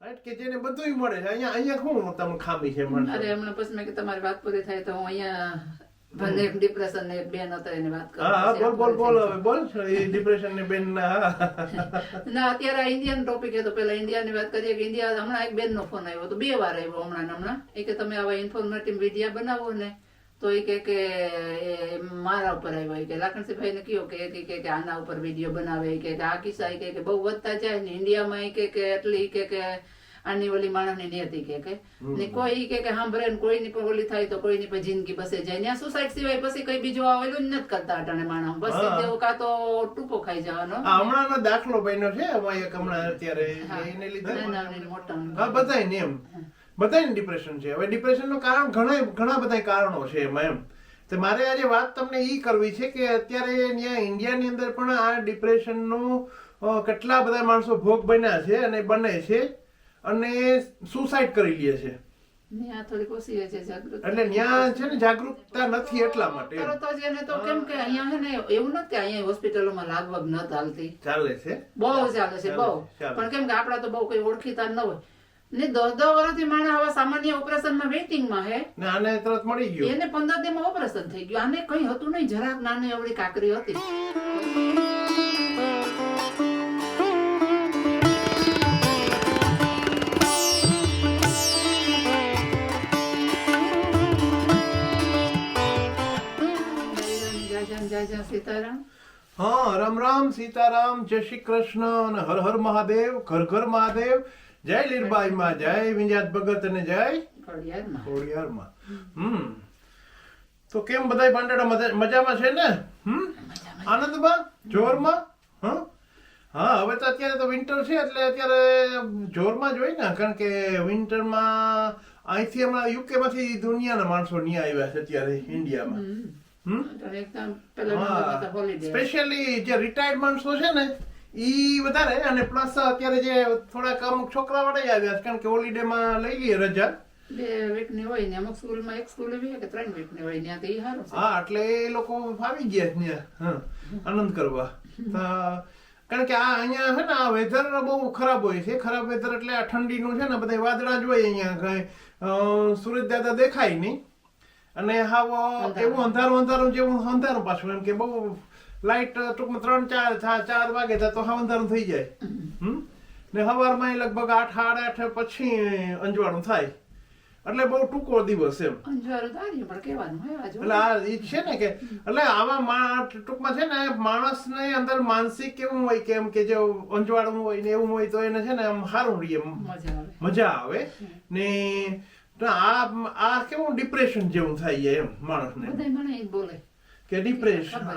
કે જેને બધુંય મળે છે. અહીંયા અહીંયા શું તમને ખામી છે મને? અરે હમણાં પછી મેં કે તમારી વાત પૂરી થાય તો હું અહીંયા ભલે એક ડિપ્રેશન ને એક બેન હતા એને વાત કરું. હા બોલ બોલ બોલ હવે બોલ. એ ડિપ્રેશન ને બેન ના ના અત્યારે આ ઇન્ડિયન ટોપિક હતો પેલા ઇન્ડિયાની વાત કરીએ કે ઇન્ડિયા હમણાં એક બેન નો ફોન આવ્યો તો બે વાર આવ્યો હમણાં હમણાં. એ કે તમે આવા ઇન્ફોર્મેટિવ વિડિયા બનાવો ને તો એ કે કે મારા ઉપર આવ્યો કે લાખણસિંહભાઈ ને કયો કે કે- કે કે આના ઉપર વીડિયો બનાવે કે આ કિસ્સા એ કે કે બહુ વધતા જાય ને ઇન્ડિયામાં એ કે કે એટલી કે કે આની ઓલી માણસની નિયતિ કે કે. ને કોઈ કે કે સાંભળે ને કોઈની પણ ઓલી થાય તો કોઈની પણ જિંદગી બસે જાય. ત્યાં સુસાઇડ સિવાય પછી કઈ બીજું આવેલું જ નથી કરતા અટાણે માણસ. બસ. તેઓ કાં તો ટૂંકો ખાઈ જવાનો. હમણાં દાખલો બન્યો છે એક હમણાં અત્યારે એને લીધે મોટા બધા ને એમ. બધાય ડિપ્રેશન છે. હવે ડિપ્રેશનનું કારણ ઘણા ઘણા બધા કારણો છે એમાં એમ. તો મારે આજે વાત તમને ઈ કરવી છે કે અત્યારે ત્યાં ઇન્ડિયાની અંદર પણ આ ડિપ્રેશનનું કેટલા બધા માણસો ભોગ બન્યા છે અને બને છે અને સુસાઇડ કરી લે છે. એટલે ત્યાં છે ને જાગૃતતા નથી એટલા માટે. તરત જ એને તો કેમ કે અહીંયા છે ને એવું નથી અહીંયા હોસ્પિટલોમાં લાગવગ ન ચાલતી. ચાલે છે. બહુ ચાલે છે બહુ. પણ કેમ કે આપડા તો બહુ કોઈ ઓળખીતા ન હોય. ને દસ દસ વર્ષથી માણસ આવા સામાન્ય ઓપરેશનમાં વેઇટિંગમાં હે. ને આને તરત મળી ગયું. એને પંદર દિનમાં ઓપરેશન થઈ ગયું. આને કઈ હતું નહીં. જરાક નાની અવળી કાકરી હતી. સીતારામ. હા રામ રામ સીતારામ જય શ્રી કૃષ્ણ અને હર હર મહાદેવ ઘર ઘર મહાદેવ. જય લીરબાઈ માં જય વિંજાત ભગત અને જય ખોડિયાર માં હમ. તો કેમ બધાય પાંડેડા મજામાં છે ને? હમ? આનંદમાં? જોરમાં? હા? હા હવે તો અત્યારે તો વિન્ટર છે એટલે અત્યારે જોરમાં જ હોય ને કારણ કે વિન્ટરમાં અહીંથી હમણાં યુકે માંથી દુનિયાના માણસો નહીં આવ્યા છે અત્યારે ઇન્ડિયામાં હમ. સ્પેશિયલી જે રિટાયર્ડ માણસો છે ને ઈ વધારે અને પ્લસ અત્યારે જે થોડાક અમુક છોકરા વડે આવ્યા કારણ કે હોલીડે માં લઈ લઈએ રજા. બે વીકની હોય ને અમુક સ્કૂલમાં એક સ્કૂલ એવી કે ત્રણ વીકની હોય ત્યાં તો ઈ સારું હા એટલે એ લોકો ફાવી ગયા છે ત્યાં હા આનંદ કરવા. કારણ કે આ અહીંયા છે ને આ વેધર બહુ ખરાબ હોય છે. ખરાબ વેધર એટલે આ ઠંડીનું છે ને બધા વાદળા જ હોય અહીંયા કઈ. સૂરજ દાદા દેખાય નહીં. અને હાવ એવું અંધારું અંધારું જેવું અંધારું પાછું એમ કે બહુ લાઈટ ટૂંકમાં ત્રણ ચાર ચાર વાગે તો હા અંધારું થઈ જાય. હમ? ને સવારમાં લગભગ આઠ સાડા આઠ પછી અંજવાળું થાય. એટલે બહુ ટૂંકો દિવસ એમ. એટલે આ ઈ છે ને કે એટલે આવા ટૂંકમાં છે ને માણસને અંદર માનસિક કેવું હોય કે એમ કે જે અંજવાળું હોય ને એવું હોય તો એને છે ને આમ સારું રહે એમ. મજા આવે. ને આ આ કેવું ડિપ્રેશન જેવું થાય જાય એમ માણસને. બધા મને બોલે. કે ડિપ્રેશન.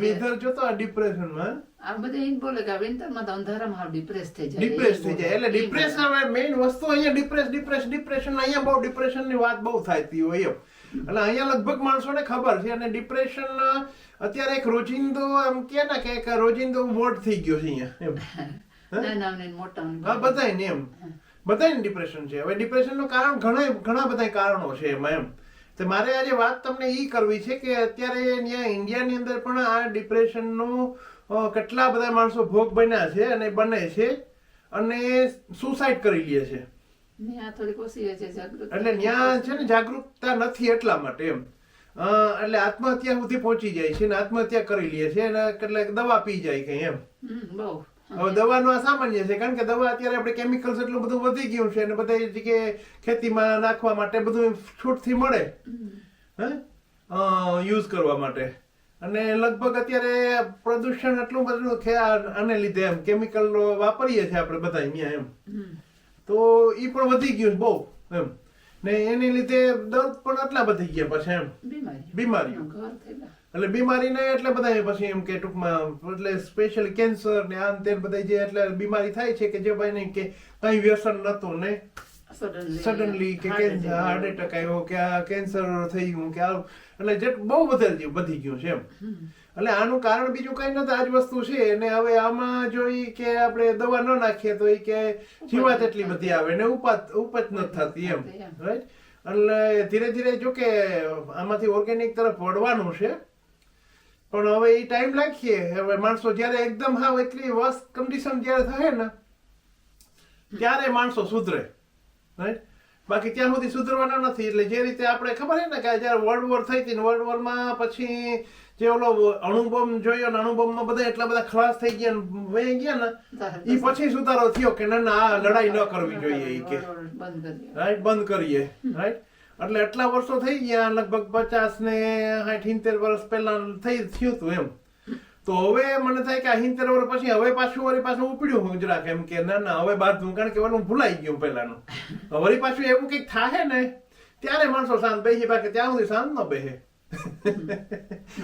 વેધર જોતો આ ડિપ્રેશનમાં આ બધા ઈ બોલે કે વિન્ટરમાં તો અંધારામાં હાવ ડિપ્રેસ થઈ જાય. ડિપ્રેસ થઈ જાય. એટલે ડિપ્રેશન મેઇન વસ્તુ અહીંયા ડિપ્રેસ ડિપ્રેસ ડિપ્રેશન અહીંયા બહુ ડિપ્રેશનની વાત બહુ થતી હોય એમ. એટલે અહીંયા લગભગ માણસોને ખબર છે અને ડિપ્રેશન અત્યારે એક રોજિંદો આમ કે ને કે એક રોજિંદો વર્ડ થઈ ગયો છે અહીંયા એમ. બોલે. નાનાઓને ને હા બધાય ને એમ બધાય ડિપ્રેશન છે. હવે ડિપ્રેશનનું કારણ ઘણા ઘણા બધા કારણો છે એમાં એમ. તો મારે આજે વાત તમને ઈ કરવી છે કે અત્યારે ત્યાં ઇન્ડિયાની અંદર પણ આ ડિપ્રેશનનો કેટલા બધા માણસો ભોગ બન્યા છે અને બને છે અને સુસાઇડ કરી લે છે. એટલે ત્યાં છે ને જાગૃતતા નથી એટલા માટે એમ. અ, એટલે આત્મહત્યા સુધી પહોંચી જાય છે ને આત્મહત્યા કરી લે છે અને કેટલાક દવા પી જાય કઈ એમ. બહુ. હવે દવાનું આ સામાન્ય છે કારણ કે દવા અત્યારે આપણે કેમિકલ્સ એટલું બધું વધી ગયું છે અને બધા જગ્યાએ ખેતીમાં નાખવા માટે બધું છૂટથી મળે. હે? યુઝ કરવા માટે. અને લગભગ અત્યારે પ્રદૂષણ એટલું બધું છે આને લીધે એમ. કેમિકલ વાપરીએ છીએ આપણે બધા અહીંયા એમ. તો એ પણ વધી ગયું છે બહુ એમ. ને એની લીધે દર્દ પણ આટલા વધી ગયા પછી એમ. બીમારીઓ. બીમારીઓ. એટલે બીમારી નહીં એટલે બધા પછી એમ કે ટૂંકમાં એટલે સ્પેશિયલ કેન્સર ને આમ તે બધા જે એટલે બીમારી થાય છે કે જે ભાઈ નહીં કે કઈ વ્યસન નતું ને સડનલી કે કેન્સર હાર્ટ એટેક આવ્યો કે આ કેન્સર થઈ ગયું કે આવું. એટલે જે બહુ વધારે જેવું વધી ગયું છે એમ. એટલે આનું કારણ બીજું કઈ નથી આજ વસ્તુ છે. અને હવે આમાં જો ઈ કે આપણે દવા ન નાખીએ તો ઈ કે જીવાત એટલી બધી આવે ને ઉપાત ઉપજ નથી થતી એમ. રાઈટ એટલે ધીરે ધીરે જો કે આમાંથી ઓર્ગેનિક તરફ વળવાનું છે. પણ હવે એ ટાઈમ રાખીએ હવે માણસો જ્યારે એકદમ હાવ એટલી વર્સ કન્ડિશન જ્યારે થાય ને ત્યારે માણસો સુધરે. રાઈટ બાકી ત્યાં સુધી સુધરવાના નથી. એટલે જે રીતે આપણે ખબર છે ને કે જયારે વર્લ્ડ વોર થઈ હતી ને વર્લ્ડ વોરમાં પછી જે ઓલો અણુબોમ્બ જોયો ને અણુબોમ્બમાં બધા એટલા બધા ખલાસ થઈ ગયા ને વહી ગયા ને એ પછી સુધારો થયો કે ના ના આ લડાઈ ન કરવી જોઈએ એ કે. રાઈટ બંધ કરીએ. રાઈટ એટલે એટલા વર્ષો થઈ ગયા, લગભગ પચાસ ને સાઠ, સિત્તેર વર્ષ પહેલા થઈ થયું હતું એમ. તો હવે મને થાય કે આ સિત્તેર વર્ષ પછી હવે પાછું વળી પાછું ઉપડ્યું હું જરાક એમ કે ના ના, હવે બાદ કારણ કે હું ભૂલાઈ ગયું પહેલાનું. વળી પાછું એવું કંઈક થાય ને, ત્યારે માણસો શાંત બેસી બાકી ત્યાં સુધી શાંત ન બેસે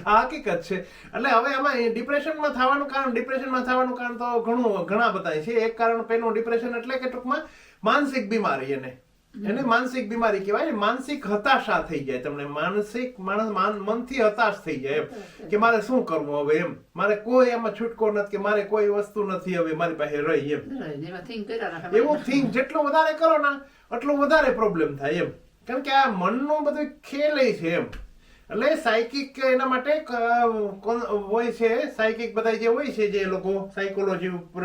આ હકીકત છે. એટલે હવે આમાં ડિપ્રેશનમાં થવાનું કારણ, ડિપ્રેશનમાં થવાનું કારણ તો ઘણું, ઘણા બધા છે. એક કારણ પેલું ડિપ્રેશન એટલે કે ટૂંકમાં માનસિક બીમારી એને. એને માનસિક બીમારી કહેવાય ને માનસિક હતાશા થઈ જાય. તમને માનસિક માણસ મનથી હતાશ થઈ જાય એમ. કે મારે શું કરવું હવે એમ? મારે કોઈ એમાં છૂટકો નથી કે મારે કોઈ વસ્તુ નથી હવે મારી પાસે રહી એમ. એવું થિંક જેટલો વધારે કરો ને એટલું વધારે પ્રોબ્લેમ થાય એમ. કારણ કે આ મનનું બધું ખેલ છે એમ. એટલે સાયકિક એના માટે હોય છે સાયકિક બધા જે હોય છે જે લોકો સાયકોલોજી ઉપર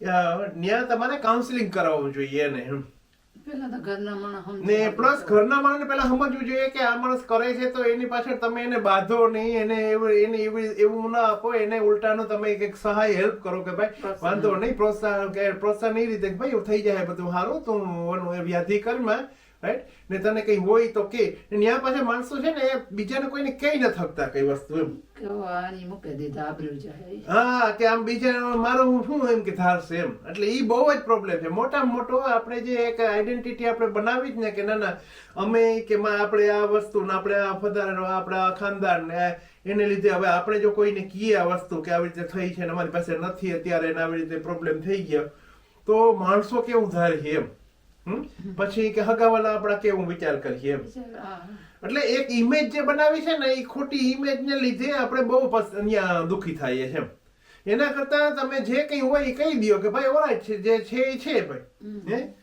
ત્યાં તમારે કાઉન્સિલિંગ કરાવવું જોઈએ એને પેલા ને પ્લસ ઘરના માણસને પહેલા સમજવું જોઈએ કે આ માણસ કરે છે તો એની પાછળ તમે એને બાંધો નહીં એને એને એવી એવું ના આપો એને ઉલટાનો તમે એક સહાય હેલ્પ કરો કે ભાઈ વાંધો નહીં પ્રોત્સાહન કે પ્રોત્સાહન એ રીતે ભાઈ થઈ જાય બધું સારું તું ઓલું એ વ્યાધિ કરમાં રાઈટ ને તને કઈ હોય તો કે. ત્યાં પાસે માણસો છે ને એ બીજાને કોઈને કઈ ન થકતા કઈ વસ્તુ એમ. હા કે આમ બીજા મારું શું એમ કે ધારશે એમ. એટલે એ બહુ જ પ્રોબ્લેમ છે. મોટા મોટો આપણે જે એક આઈડેન્ટિટી આપણે બનાવી જ ને કે ના ના અમે કે માં આપણે આ વસ્તુ ને આપણે આ ફદાર આપણા ખાનદાન ને એને લીધે હવે આપણે જો કોઈને કહીએ આ વસ્તુ કે આવી રીતે થઈ છે ને અમારી પાસે નથી અત્યારે એને આવી રીતે પ્રોબ્લેમ થઈ ગયો તો માણસો કેવું ધારે છે એમ? પછી કે હગાવાલા આપણા કેવું વિચાર કરીએ એમ. એટલે એક ઇમેજ જે બનાવી છે ને એ ખોટી ઇમેજ ને લીધે આપણે બહુ અહીંયા દુખી થઈએ છે. એના કરતા તમે જે કંઈ હોય એ કહી દો કે ભાઈ ઓરાઈટ છે જે છે એ છે ભાઈ. હે?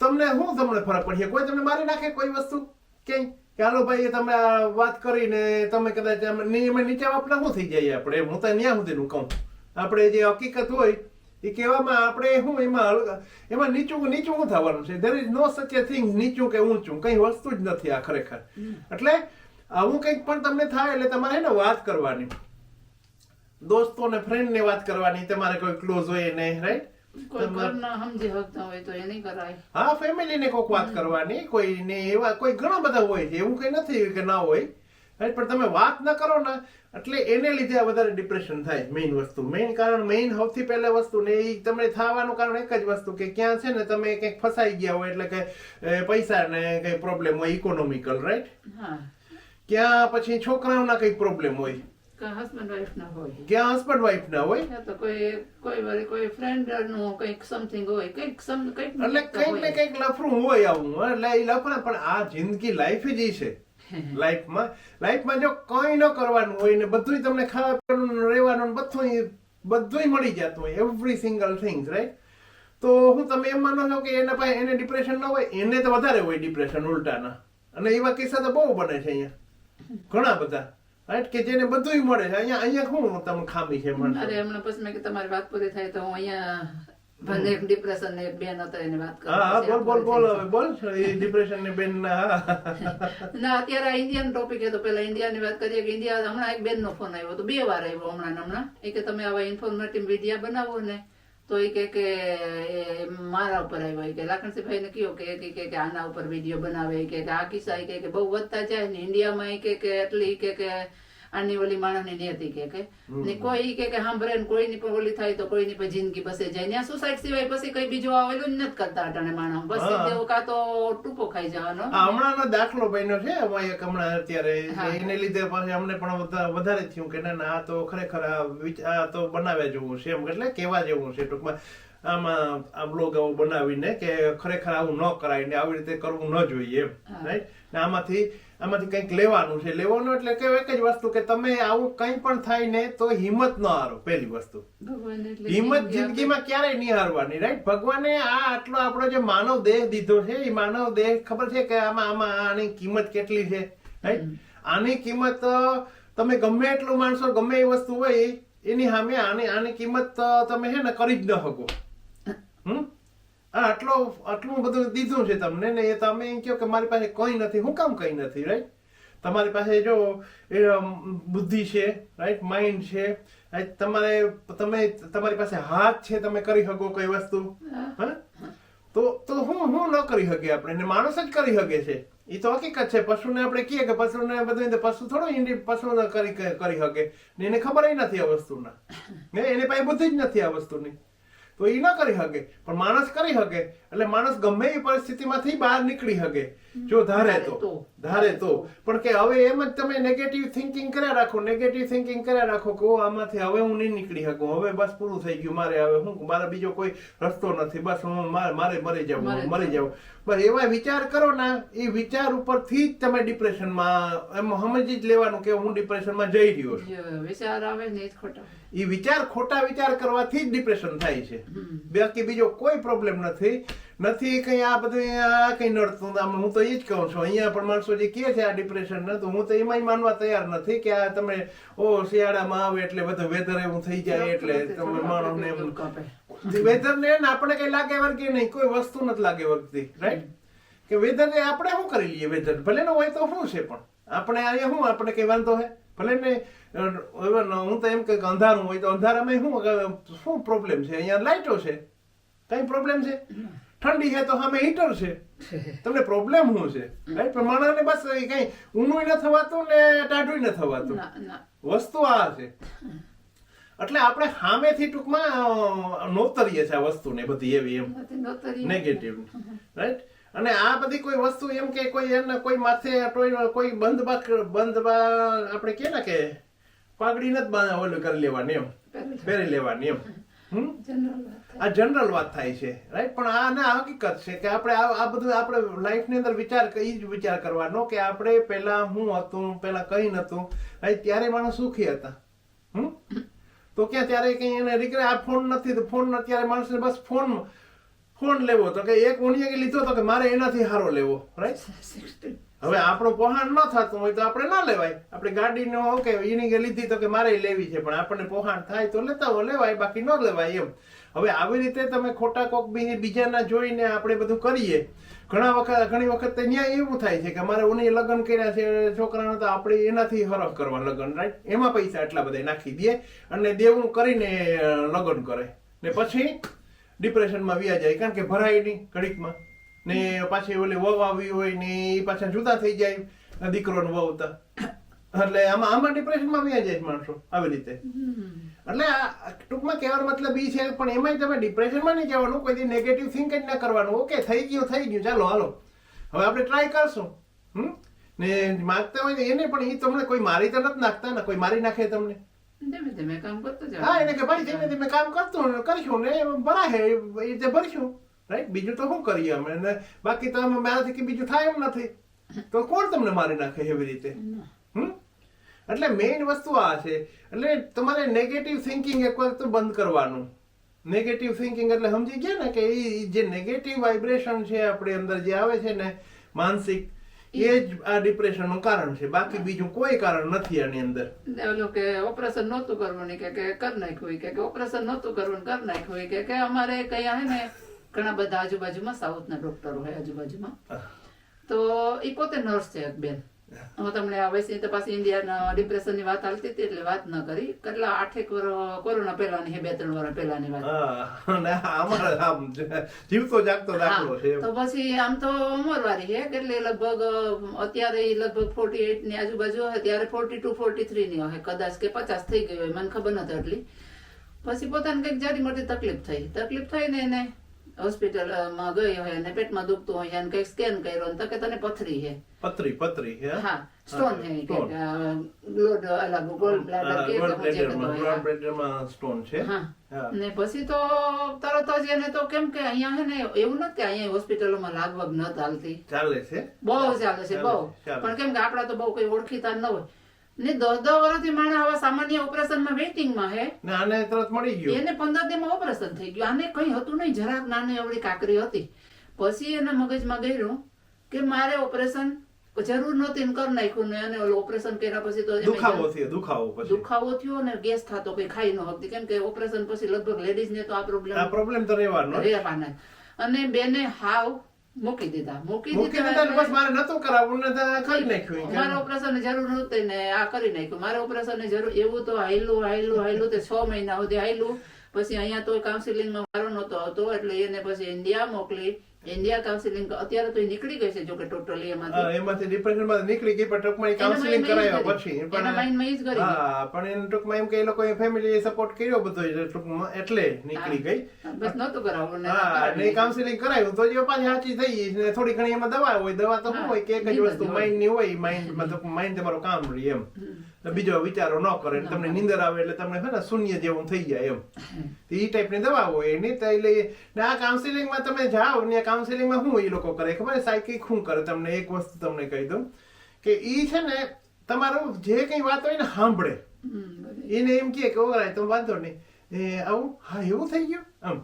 તમને શું તમને ફરક પડશે? કોઈ તમને મારી નાખે કોઈ વસ્તુ? ક્યાંય કે હાલો ભાઈ તમે આ વાત કરીને તમે કદાચ ની- નીચે આપણે શું થઈ જાય આપણે? હું તો ત્યાં સુધીનું કહું. આપણે જે હકીકત હોય એ કહેવામાં આપણે શું એમાં એમાં નીચું નીચું શું થવાનું છે? There is no a thing નીચું કે ઊંચું. કઈ વસ્તુ જ નથી આ ખરેખર. એટલે આવું કંઈક પણ તમને થાય એટલે તમારે ને વાત કરવાની. દોસ્તો ને ફ્રેન્ડ ને વાત કરવાની તમારે કોઈ ક્લોઝ હોય એને રાઈટ હા ફેમિલી ને કોઈક વાત કરવાની કોઈ ને એવા કોઈ ઘણા બધા હોય છે એવું કઈ નથી કે ના હોય. Right? પણ તમે વાત ન કરો ને એટલે એને લીધે આ વધારે ડિપ્રેશન થાય મેઇન વસ્તુ મેઇન કારણ મેઇન સૌથી પહેલા વસ્તુ ને એ તમને થવાનું કારણ એક જ વસ્તુ કે ક્યાં છે ને તમે કંઈક ફસાઈ ગયા હોય એટલે કે પૈસા ને કંઈ પ્રોબ્લેમ હોય ઇકોનોમિકલ રાઈટ હા ક્યાં પછી છોકરાઓના કંઈક પ્રોબ્લેમ હોય હસબન્ડ વાઈફ ના હોય ક્યાં હસબન્ડ વાઈફ ના હોય તો કોઈ કોઈ વાર કોઈ ફ્રેન્ડનું કંઈક સમથિંગ હોય કંઈક સમ કંઈક એટલે કંઈક ને હોય. કંઈક લફરું હોય આવું. એટલે એ લફરા પણ આ જિંદગી લાઈફ જ છે લાઈફમાં લાઈફમાં જો કંઈ ન કરવાનું હોય ને બધુંય તમને ખાવા પીવાનું રહેવાનું બધું બધુંય બધુંય મળી જતું હોય એવરી સિંગલ થિંગ્સ રાઈટ તો હું તમે એમ માનો છો કે એના પાસે એને ડિપ્રેશન ન હોય એને તો વધારે હોય ડિપ્રેશન ઉલટાના. અને એવા કિસ્સા તો બહુ બને છે અહીંયા. ઘણા બધા રાઈટ કે જેને બધુંય મળે છે. અહીંયા અહીંયા શું તમને ખામી છે અરે માણસો હમણાં પછી મેં કે તમારી વાત પૂરી થાય તો હું અહીંયા ભલે ડિપ્રેશન ને બેન હતા એની વાત કરું હા હા બોલ બોલ બોલ હવે બોલ એ ડિપ્રેશનની બેન ના ના અત્યારે ઇન્ડિયન ટોપિક હતો પેલા ઇન્ડિયાની વાત કરીએ કે ઇન્ડિયા હમણાં એક બેન નો ફોન આવ્યો તો બે વાર આવ્યો હમણાં હમણાં. એ કે તમે આવા ઇન્ફોર્મેટિવ વિડીયા બનાવો ને તો એ કે મારા ઉપર આવ્યો. કે લાખણસિંહભાઈ ને કયો કે કે- આના ઉપર વીડિયો બનાવે. કે આ કિસ્સા કે બહુ વધતા જાય ને ઇન્ડિયામાં એ કે કે એટલી કે કે આની ઓલી માણસની નિયતિ કે કે? ને કોઈ કે કે સાંભળે ને કોઈની પણ ઓલી થાય તો કોઈની પણ જિંદગી બસે જાય. ને સુસાઇડ સિવાય પછી કઈ બીજું આવેલું જ નથી કરતા અટાણે માણસ. બસ હા. કા તો ટૂંકો ખાઈ જવાનો. હમણાંનો દાખલો બન્યો છે. અમારે એક હમણાં અત્યારે. એને લીધે પછી અમને પણ વધારે થયું કે ના આ તો ખરેખર આ તો બનાવ્યા જેવું છે એમ એટલે કેવા જેવું છે ટૂંકમાં. આમાં આ બ્લોગ આવો બનાવીને કે ખરેખર આવું ન કરાય ને આવી રીતે કરવું ન જોઈએ એમ રાઈટ ને આમાંથી આમાંથી કંઈક લેવાનું છે. લેવાનું એટલે કે એક જ વસ્તુ કે તમે આવું કંઈ પણ થાય ને તો હિંમત ન હારો પહેલી વસ્તુ. ભગવાન હિંમત જિંદગીમાં ક્યારેય નહીં હારવાની રાઈટ ભગવાને આ આટલો આપણો જે માનવ દેહ દીધો છે એ માનવ દેહ ખબર છે કે આમાં આમાં આની કિંમત કેટલી છે રાઈટ આની કિંમત તમે ગમે એટલું માણસો ગમે એ વસ્તુ હોય એની સામે આની આની કિંમત તમે છે ને કરી જ ન શકો. હમ? આ આટલો આટલું બધું દીધું છે તમને ને એ તમે એમ કહો કે મારી પાસે કોઈ નથી. હું કામ કઈ નથી રાઈટ તમારી પાસે જો એ બુદ્ધિ છે રાઈટ માઇન્ડ છે? તમારે તમે તમારી પાસે હાથ છે તમે કરી શકો કઈ વસ્તુ હા. તો તો હું હું ન કરી શકીએ આપણે ને માણસ જ કરી શકે છે. એ તો હકીકત છે. પશુને આપણે કહીએ કે પશુને બધું પશુ થોડો ઇન્ડી પશુ કરી કરી શકે ને એને ખબર નથી આ વસ્તુના. ને એની પાસે બુદ્ધિ જ નથી આ વસ્તુની. તો એ ન કરી શકે પણ માણસ કરી શકે એટલે માણસ ગમે એ પરિસ્થિતિમાંથી બહાર નીકળી શકે જો ધારે તો. ધારે તો. પણ કે હવે એમ જ તમે નેગેટિવ થિંકિંગ કર્યા રાખો નેગેટિવ થિંકિંગ કર્યા રાખો કે આમાંથી હવે હું નહીં નીકળી શકું. હવે બસ પૂરું થઈ ગયું. મારે હવે હું મારે બીજો કોઈ રસ્તો નથી. બસ હું મારે મારે મરી જવું મરી જવું. બસ એવા વિચાર કરો ને. એ વિચાર ઉપરથી જ તમે ડિપ્રેશનમાં એમ સમજી જ લેવાનું કે હું ડિપ્રેશનમાં જઈ રહ્યો છું. વિચાર આવે ને એ વિચાર ખોટા વિચાર કરવાથી જ ડિપ્રેશન થાય છે. બાકી બીજો કોઈ પ્રોબ્લેમ નથી. નથી કઈ આ બધું આ કઈ નડતું હું તો એ જ કહું છું. અહીંયા પણ માણસો જે કહે છે આ ડિપ્રેશન ન તો હું તો એમાંય માનવા તૈયાર નથી કે આ તમે ઓ શિયાળામાં આવે એટલે બધું વેધર એવું થઈ જાય એટલે તમે માણસને એમ. વેધર ને આપણે કઈ લાગે વર્ગી નહીં. કોઈ વસ્તુ નથી લાગે વર્ગતી રાઈટ કે વેધર ને આપણે શું કરી લઈએ વેધર ભલે ને હોય તો શું છે પણ? આપણે અહીંયા શું આપણે કઈ વાંધો હે? ભલે ને હું તો એમ કે અંધારું હોય તો અંધારામાં શું શું પ્રોબ્લેમ છે? અહીંયા લાઈટો છે. કઈ પ્રોબ્લેમ છે? ઠંડી છે તો સામે હીટર છે. તમને પ્રોબ્લેમ શું છે? રાઈટ પણ માણસને બસ કઈ ઊનું ન થવાતું ને ટાઢું ન થવાતું. વસ્તુ આ છે. એટલે આપણે સામેથી ટૂંકમાં નોતરીએ છે આ વસ્તુને બધી એવી એમ. નેગેટિવ રાઈટ અને આ બધી કોઈ વસ્તુ એમ કે કોઈ એને કોઈ માથે કોઈ બંધ બંધ બા- આપણે કે ને કે પાઘડી નથી બા- ઓલું કરી લેવાની એમ. પહેરી લેવાની. એમ. આ જનરલ વાત થાય છે. રાઈટ પણ આ ના હકીકત છે કે આપણે આ બધું આપણે લાઈફની અંદર વિચાર એ જ વિચાર કરવાનો કે આપણે પહેલા હું હતું પહેલા કઈ નતું? ત્યારે માણસ સુખી હતા. હમ? તો ક્યાં ત્યારે કઈ એને રીકરે આ ફોન નથી તો ફોન અત્યારે માણસને બસ ફોન ફોન લેવો તો કે એક ઉણીએ લીધો તો કે મારે એનાથી હારો લેવો રાઈટ 16. હવે આપણો પોહાણ ન થતું હોય તો આપણે ના લેવાય. આપણે ગાડીનો, ઓકે એની કે લીધી તો કે મારે લેવી છે, પણ આપણને પોહાણ થાય તો લેતા હો લેવાય, બાકી ન લેવાય એમ. હવે આવી રીતે તમે ખોટા કોક બી- બીજાના જોઈને આપણે બધું કરીએ. ઘણા વખત, ઘણી વખત તો ન્યાય એવું થાય છે કે મારે ઉની લગ્ન કર્યા છે, છોકરાને તો આપણે એનાથી હરખ કરવા લગ્ન રાઈટ એમાં પૈસા એટલા બધા નાખી દે અને દેવું કરીને લગ્ન કરે. ને પછી ડિપ્રેશનમાં વ્યા જાય કારણ કે ભરાય નહીં ઘડીકમાં. ને પાછી ઓલી વવ આવી હોય ને એ પાછા જુદા થઈ જાય દીકરો વવતા એટલે આમાં આમાં ડિપ્રેશનમાં વ્યા જાય માણસો આવી રીતે. એટલે આ ટૂંકમાં કહેવાનો મતલબ એ છે પણ એમાંય તમે ડિપ્રેશનમાં નહીં જવાનું કોઈ નેગેટિવ થિંક જ ના કરવાનું. ઓકે થઈ ગયું થઈ ગયું ચાલો હાલો. હવે આપણે ટ્રાય કરશું. હમ? ને માગતા હોય એને પણ એ તમને કોઈ મારી તો નથી નાખતા ને કોઈ મારી નાખે તમને. ધીમે ધીમે કામ કરતો જાવ. હા એને કે ભાઈ ધીમે ધીમે કામ કરતું ને કરીશું ને ભરાય એ રીતે ભરીશું રાઈટ બીજું તો શું કરીએ અમે ને બાકી તો અમે મારાથી કે બીજું થાય એમ નથી તો કોણ તમને મારી નાખે એવી રીતે હમ એટલે મેઇન વસ્તુ આ છે એટલે તમારે નેગેટિવ થિંકિંગ એક વખત બંધ કરવાનું નેગેટિવ થિંકિંગ એટલે સમજી ગયા ને કે એ જે નેગેટિવ વાઇબ્રેશન છે આપણે અંદર જે આવે છે ને માનસિક એ જ આ ડિપ્રેશનનું કારણ છે. બાકી બીજું કોઈ કારણ નથી આની અંદર. ને ઓલું કે ઓપરેશન નહોતું કરવું ને કે કે કર નાખ્યું કે કે ઓપરેશન નહોતું કરવું ને કર નાખ્યું કે કે અમારે કયા હે ને ઘણા બધા આજુબાજુમાં સાઉથના ડોક્ટરો હોય આજુબાજુમાં. તો ઈ પોતે નર્સ છે એક બેન. હું તમને આ વૈસી તો પાછી ઇન્ડિયાના ડિપ્રેશનની વાત હાલતી હતી એટલે વાત ન કરી. કેટલા આઠેક વર્ષ કોરોના પહેલાની છે બે ત્રણ વર્ષ પહેલાની વાત. હા જીવતો જાગતો દાખલો છે તો પછી આમ તો ઉંમરવાળી છે કેટલી લગભગ અત્યારે લગભગ ફોર્ટી એટની આજુબાજુ હશે ત્યારે ફોર્ટી ટુ ફોર્ટી થ્રી ની હશે કદાચ કે પચાસ થઈ ગઈ હોય મને ખબર નથી એટલી પછી પોતાને કંઈક જાડી મોટી તકલીફ થઈ. તકલીફ થઈ ને એને હોસ્પિટલમાં ગઈ હોય અને પેટમાં દુખતું હોય અને કઈ સ્કેન કર્યો તો કે તને પથરી છે. પથરી પથરી હે? હા સ્ટોન છે કે બ્લડ અલગ ગોલ્ડ બ્લેડર કે બ્લેડરમાં. સ્ટોન છે. હા. હા. ને પછી તો તરત જ એને તો કેમ કે અહીંયા હે ને એવું નથી કે અહીંયા હોસ્પિટલોમાં લાગવગ ન ચાલતી. ચાલે છે. બહુ ચાલે છે બહુ. પણ કેમ કે આપડા તો બહુ કોઈ ઓળખીતા ન હોય. ને દસ દસ વર્ષથી માણસ આવા સામાન્ય ઓપરેશનમાં વેઇટિંગમાં હે. ને આને તરત મળી ગયું. એને પંદર દિનમાં ઓપરેશન થઈ ગયું. આને કઈ હતું નહીં. જરાક નાની અવળી કાકરી હતી. પછી એના મગજમાં ગયું કે મારે ઓપરેશન જરૂર નહોતી કર નાખ્યું ને અને ઓપરેશન કર્યા પછી તો દુખાવો થયો દુખાવો પછી. દુખાવો થયો ને ગેસ થતો કઈ ખાઈ ન હતી કેમ કે ઓપરેશન પછી લગભગ લેડીઝ ને તો આ પ્રોબ્લેમ આ પ્રોબ્લેમ તો રહેવાનો રહેવાના અને બેને હાવ મૂકી દીધા મૂકી દીધા બસ મારે નતો કરાવવું ને કરી નાખ્યું મારે ઓપરેશનની જરૂર નહોતી ને આ કરી નાખ્યું. મારે ઓપરેશનની જરૂર એવું તો હાયલું હાયલું હાયલું તે છ મહિના સુધી હાયલું. પછી અહીંયા તો કાઉન્સિલિંગ નો મારો નહોતો આવતો એટલે એને પછી ઇન્ડિયા મોકલી. ઇન્ડિયા કાઉન્સિલિંગ અત્યારે તો નીકળી ગઈ છે જોકે ટોટલી એમાંથી. એમાંથી ડિપ્રેશનમાં નીકળી ગઈ પણ ટૂંકમાં કાઉન્સિલિંગ mind માં ઈ જ કરાયા પછી. પણ mind માં જ કરી. હા પણ એને ટૂંકમાં એમ કે એ લોકોએ ફેમિલી સપોર્ટ કર્યો બધો ટૂંકમાં એટલે નીકળી ગઈ. બસ નહોતું કરાવવું હા ને કાઉન્સિલિંગ કરાયું તો જે પાછી સાચી થઈ ને થોડી ઘણી એમાં દવા હોય દવા તો હોય કે એક જ વસ્તુ માઇન્ડની હોય માઇન્ડ મતલબ માઇન્ડ તમારું કામ રહે એમ. બીજો વિચારો ન કરે તમને નીંદર આવે એટલે તમને છે ને શૂન્ય જેવું થઈ જાય એમ. એ ટાઈપની દવા હોય એની એટલે ને આ કાઉન્સિલિંગમાં તમે જાઓ ને કાઉન્સિલિંગમાં શું એ લોકો કરે? ખબર સાયકિક શું કરે? તમને એક વસ્તુ તમને કહી દઉં કે એ છે ને તમારું જે કંઈ વાત હોય ને સાંભળે. એને એમ કહે કે ઓરાય તો વાંધો નહીં. એ આવું? હા એવું થઈ ગયું? આમ.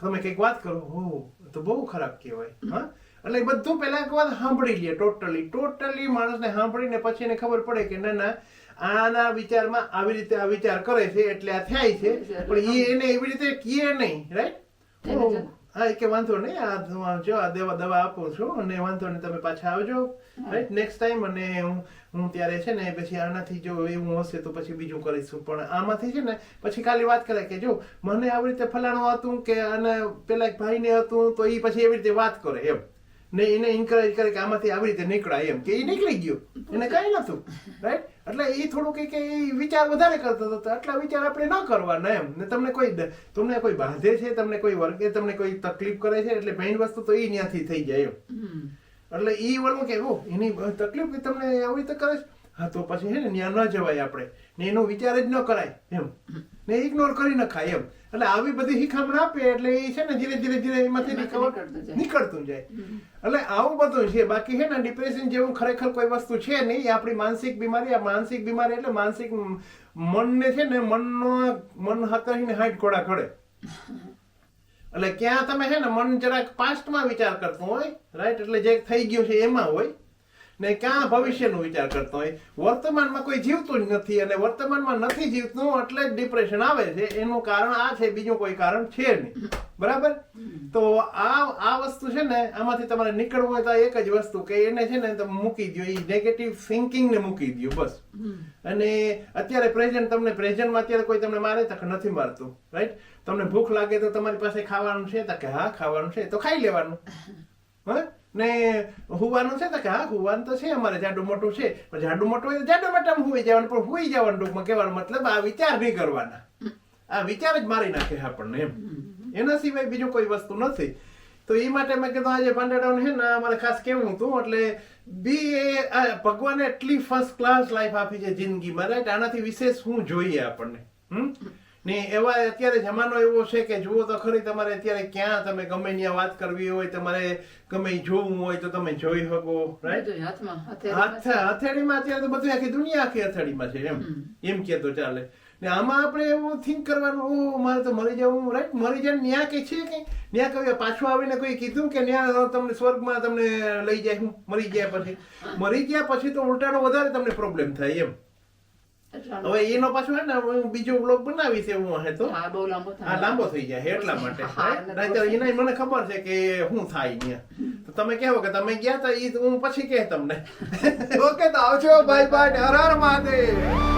તમે કંઈક વાત કરો. હો તો બહુ ખરાબ કહેવાય. હા? એટલે બધું પહેલા એક વાત સાંભળી લે ટોટલી ટોટલી માણસને સાંભળીને પછી એને ખબર પડે કે ના ના આના વિચારમાં આવી રીતે આ વિચાર કરે છે એટલે આ થાય છે. પણ એ એને એવી રીતે કીએ નહીં રાઈટ હા કે વાંધો નહીં આ જો આ દેવા દવા આપું છું અને વાંધો નહીં તમે પાછા આવજો રાઈટ નેક્સ્ટ ટાઈમ અને હું હું ત્યારે છે ને પછી આનાથી જો એવું હશે તો પછી બીજું કરીશું. પણ આમાંથી છે ને પછી ખાલી વાત કરે કે જો મને આવી રીતે ફલાણું હતું કે અને પેલા એક ભાઈને હતું તો એ પછી એવી રીતે વાત કરે એમ. ને એને એન્કરેજ કરે કે આમાંથી આવી રીતે નીકળાય એમ. કે એ નીકળી ગયું. એને કઈ નતું રાઈટ એટલે એ થોડું કઈ કે એ વિચાર વધારે કરતો હતો. એટલા વિચાર આપણે ન કરવાના એમ. ને તમને કોઈ તમને કોઈ બાંધે છે? તમને કોઈ વર્ગે તમને કોઈ તકલીફ કરે છે? એટલે મેઇન વસ્તુ તો એ ત્યાંથી થઈ જાય એમ. એટલે એ વળવું કે ઓ એની તકલીફ કે તમને આવી રીતે કરે છે? હા તો પછી હે ને ત્યાં ન જવાય આપણે. ને એનો વિચાર જ ન કરાય એમ. ને ઇગ્નોર કરી નખાય એમ. એટલે આવી બધી શિખામણ આપે એટલે એ છે ને ધીરે ધીરે ધીરે એમાંથી નીકળતું જાય. એટલે આવું બધું છે. બાકી છે ને ડિપ્રેશન જેવું ખરેખર કોઈ વસ્તુ છે નહીં. એ આપણી માનસિક બીમારી આ માનસિક બીમારી એટલે માનસિક મનને છે ને મનનો મન હાથરીને હાઈટ ઘોડા ખડે એટલે ક્યાં તમે છે ને મન જરાક પાસ્ટમાં વિચાર કરતું હોય રાઈટ એટલે જે થઈ ગયું છે એમાં હોય ને ક્યાં ભવિષ્યનો વિચાર કરતો હોય? વર્તમાનમાં કોઈ જીવતું જ નથી અને વર્તમાનમાં નથી જીવતું એટલે જ ડિપ્રેશન આવે છે. એનું કારણ આ છે બીજું કોઈ કારણ છે નહીં. બરાબર? તો આ આ વસ્તુ છે ને આમાંથી તમારે નીકળવું હોય તો એક જ વસ્તુ કે એને છે ને તમે મૂકી દો એ નેગેટિવ થિંકિંગ ને મૂકી દો બસ. અને અત્યારે પ્રેઝન્ટ તમને પ્રેઝન્ટમાં અત્યારે કોઈ તમને મારે તક નથી મારતું રાઈટ તમને ભૂખ લાગે તો તમારી પાસે ખાવાનું છે તો કે હા ખાવાનું છે તો ખાઈ લેવાનું. હા? ને હુવાનું છે તો કે, હા, હુવાનું તો છે, અમારે જાડું મોટું છે. પણ જાડું મોટું હોય જાડું મોટામાં હુઈ જવાનું, પણ હુઈ જવાનું ટૂંકમાં કહેવાનો મતલબ આ વિચાર નહીં કરવાના. આ વિચાર જ મારી નાખે આપણને એમ. એના સિવાય બીજું કોઈ વસ્તુ નથી. તો એ માટે મેં કીધું, આજે પાંડેડાઓને છે ને અમારે ખાસ કેવું હતું, એટલે બી એ ભગવાને એટલી ફર્સ્ટ ક્લાસ લાઈફ આપી છે જિંદગીમાં. રાઈટ? આનાથી વિશેષ શું જોઈએ આપણને? હમ? ને એવા અત્યારે જમાનો એવો છે કે જુઓ તો ખરી તમારે અત્યારે ક્યાં તમે ગમે ત્યાં વાત કરવી હોય તમારે ગમે જોવું હોય તો તમે જોઈ શકો રાઈટ હથેળીમાં અત્યારે તો બધું આખી દુનિયા આખી હથેળીમાં છે એમ. એમ કે તો ચાલે. ને આમાં આપણે એવું થિંક કરવાનું ઓ મારે તો મરી જવું રાઈટ મરી જાય ન્યા કે છે કે? ન્યા કોઈ પાછું આવીને કોઈ કીધું કે ન્યા તમને સ્વર્ગમાં તમને લઈ જાય હું મરી ગયા પછી. મરી ગયા પછી તો ઉલટાનો વધારે તમને પ્રોબ્લેમ થાય એમ. હવે એનો પાછું હે ને હું બીજો બ્લોગ બનાવીશ એવું હે તો. હા બહુ લાંબો થાય. હા લાંબો થઈ જાય એટલા માટે. નહીતર એને મને ખબર છે કે શું થાય ત્યાં તો તમે કહેવો કે તમે ગયા તા ઈ તો હું પછી કહે તમને. ઓકે તો આવજો. બાય બાય હર હર મહાદેવ.